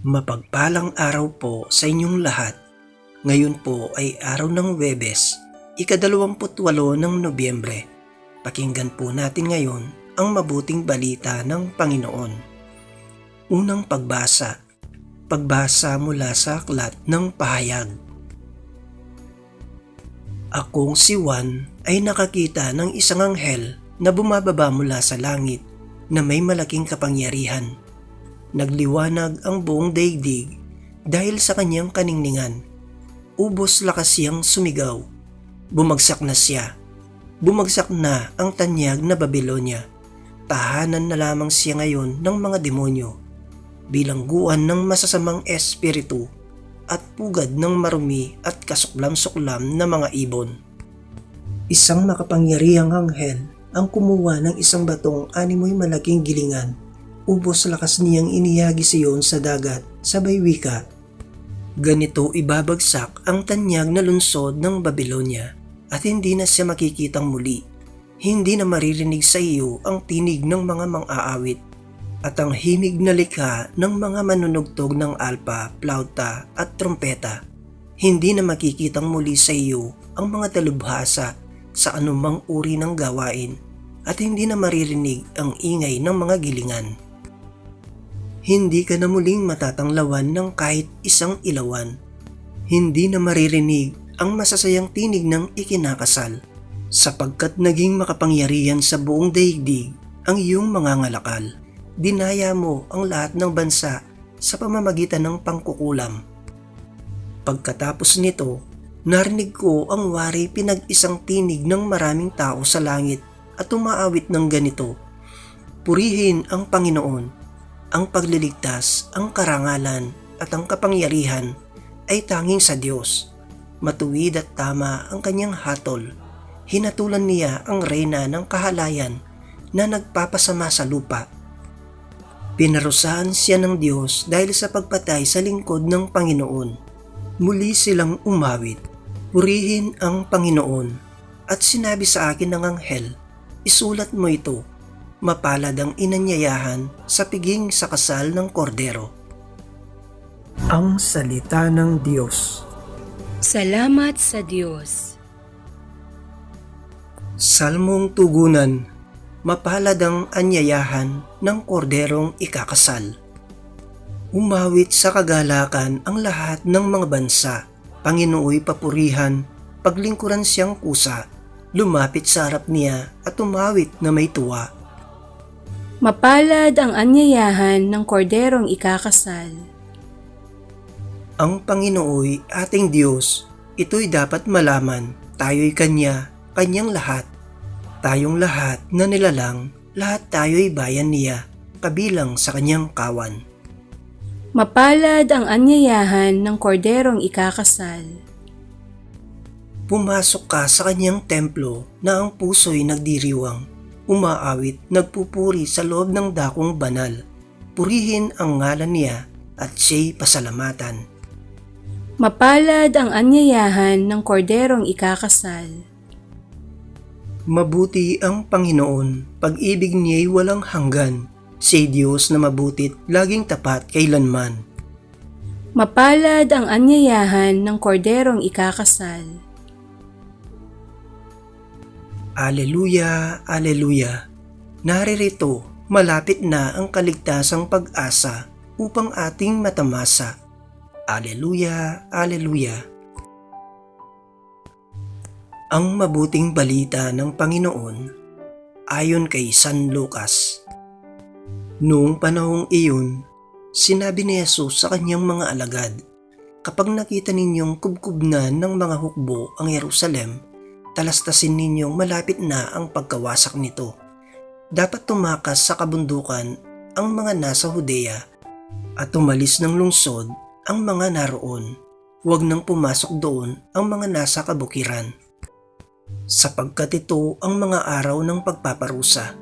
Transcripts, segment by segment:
Mapagpalang araw po sa inyong lahat. Ngayon po ay araw ng Webes, ikadalawamputwalo ng Nobyembre. Pakinggan po natin ngayon ang mabuting balita ng Panginoon. Unang pagbasa. Pagbasa mula sa aklat ng pahayag. Akong si Juan ay nakakita ng isang anghel na bumababa mula sa langit na may malaking kapangyarihan Nagliwanag ang buong daigdig dahil sa kanyang kaningningan. Ubos lakas siyang sumigaw. Bumagsak na siya. Bumagsak na ang tanyag na Babylonia. Tahanan na lamang siya ngayon ng mga demonyo. Bilangguan ng masasamang espiritu at pugad ng marumi at kasuklam-suklam na mga ibon. Isang makapangyarihang anghel ang kumuha ng isang batong animoy malaking gilingan ubos lakas niyang iniyagi siyon sa dagat, sabay wika. Ganito ibabagsak ang tanyag na lunsod ng Babylonia at hindi na siya makikitang muli. Hindi na maririnig sa iyo ang tinig ng mga mang-aawit at ang himig na likha ng mga manunugtog ng alpa, plauta at trompeta. Hindi na makikitang muli sa iyo ang mga talubhasa sa anumang uri ng gawain at hindi na maririnig ang ingay ng mga gilingan hindi ka na muling matatanglawan ng kahit isang ilawan. Hindi na maririnig ang masasayang tinig ng ikinakasal sapagkat naging makapangyarihan sa buong daigdig ang iyong mga ngalakal. Dinaya mo ang lahat ng bansa sa pamamagitan ng pangkukulam. Pagkatapos nito, narinig ko ang wari pinag-isang tinig ng maraming tao sa langit at umaawit ng ganito. Purihin ang Panginoon ang pagliligtas, ang karangalan at ang kapangyarihan ay tanging sa Diyos. Matuwid at tama ang kanyang hatol. Hinatulan niya ang reyna ng kahalayan na nagpapasama sa lupa. Pinarusahan siya ng Diyos dahil sa pagpatay sa lingkod ng Panginoon. Muli silang umawit. Purihin ang Panginoon. At sinabi sa akin ng anghel, isulat mo ito mapalad ang inanyayahan sa piging sa kasal ng kordero. Ang Salita ng Diyos Salamat sa Diyos. Salmong Tugunan Mapalad ang anyayahan ng korderong ikakasal. Umawit sa kagalakan ang lahat ng mga bansa, Panginooy papurihan, paglingkuran siyang kusa, lumapit sa harap niya at umawit na may tuwa Mapalad ang anyayahan ng korderong ikakasal. Ang Panginooy ating Diyos, ito'y dapat malaman. Tayo'y Kanya, Kanyang lahat. Tayong lahat na nilalang, lahat tayo'y bayan niya, kabilang sa Kanyang kawan. Mapalad ang anyayahan ng korderong ikakasal. Pumasok ka sa Kanyang templo na ang puso'y nagdiriwang umaawit, nagpupuri sa loob ng dakong banal. Purihin ang ngalan niya at siya'y pasalamatan. Mapalad ang anyayahan ng korderong ikakasal. Mabuti ang Panginoon, pag-ibig niya'y walang hanggan. Siya'y Diyos na mabutit, laging tapat kailanman. Mapalad ang anyayahan ng korderong ikakasal. Aleluya, Aleluya. Naririto, malapit na ang kaligtasang pag-asa upang ating matamasa. Aleluya, Aleluya. Ang mabuting balita ng Panginoon ayon kay San Lucas. Noong panahong iyon, sinabi ni Jesus sa kanyang mga alagad, Kapag nakita ninyong kubkubnan ng mga hukbo ang Jerusalem, talastasin ninyong malapit na ang pagkawasak nito. Dapat tumakas sa kabundukan ang mga nasa Hudea at umalis ng lungsod ang mga naroon. Huwag nang pumasok doon ang mga nasa kabukiran. Sapagkat ito ang mga araw ng pagpaparusa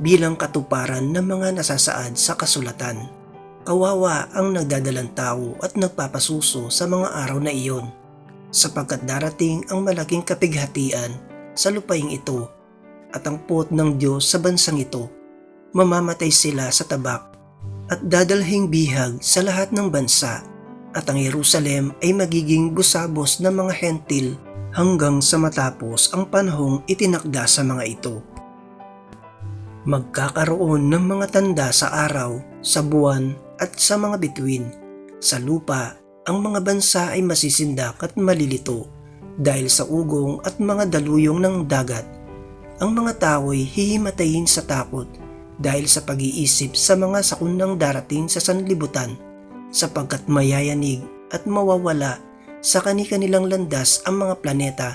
bilang katuparan ng mga nasasaad sa kasulatan. Kawawa ang nagdadalang tao at nagpapasuso sa mga araw na iyon sapagkat darating ang malaking kapighatian sa lupaing ito at ang puot ng Diyos sa bansang ito. Mamamatay sila sa tabak at dadalhing bihag sa lahat ng bansa at ang Jerusalem ay magiging gusabos ng mga hentil hanggang sa matapos ang panahong itinakda sa mga ito. Magkakaroon ng mga tanda sa araw, sa buwan at sa mga bituin. Sa lupa, ang mga bansa ay masisindak at malilito dahil sa ugong at mga daluyong ng dagat. Ang mga tao ay hihimatayin sa takot dahil sa pag-iisip sa mga sakundang darating sa sanlibutan sapagkat mayayanig at mawawala sa kani-kanilang landas ang mga planeta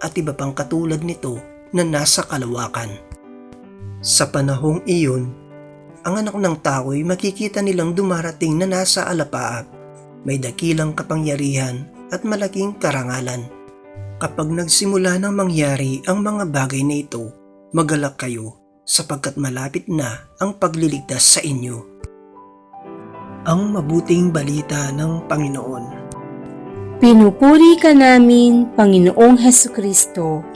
at iba pang katulad nito na nasa kalawakan. Sa panahong iyon, ang anak ng tao ay makikita nilang dumarating na nasa alapaap, may dakilang kapangyarihan at malaking karangalan. Kapag nagsimula ng mangyari ang mga bagay na ito, magalak kayo sapagkat malapit na ang pagliligtas sa inyo. Ang mabuting balita ng Panginoon. Pinupuri ka namin, Panginoong Heso Kristo.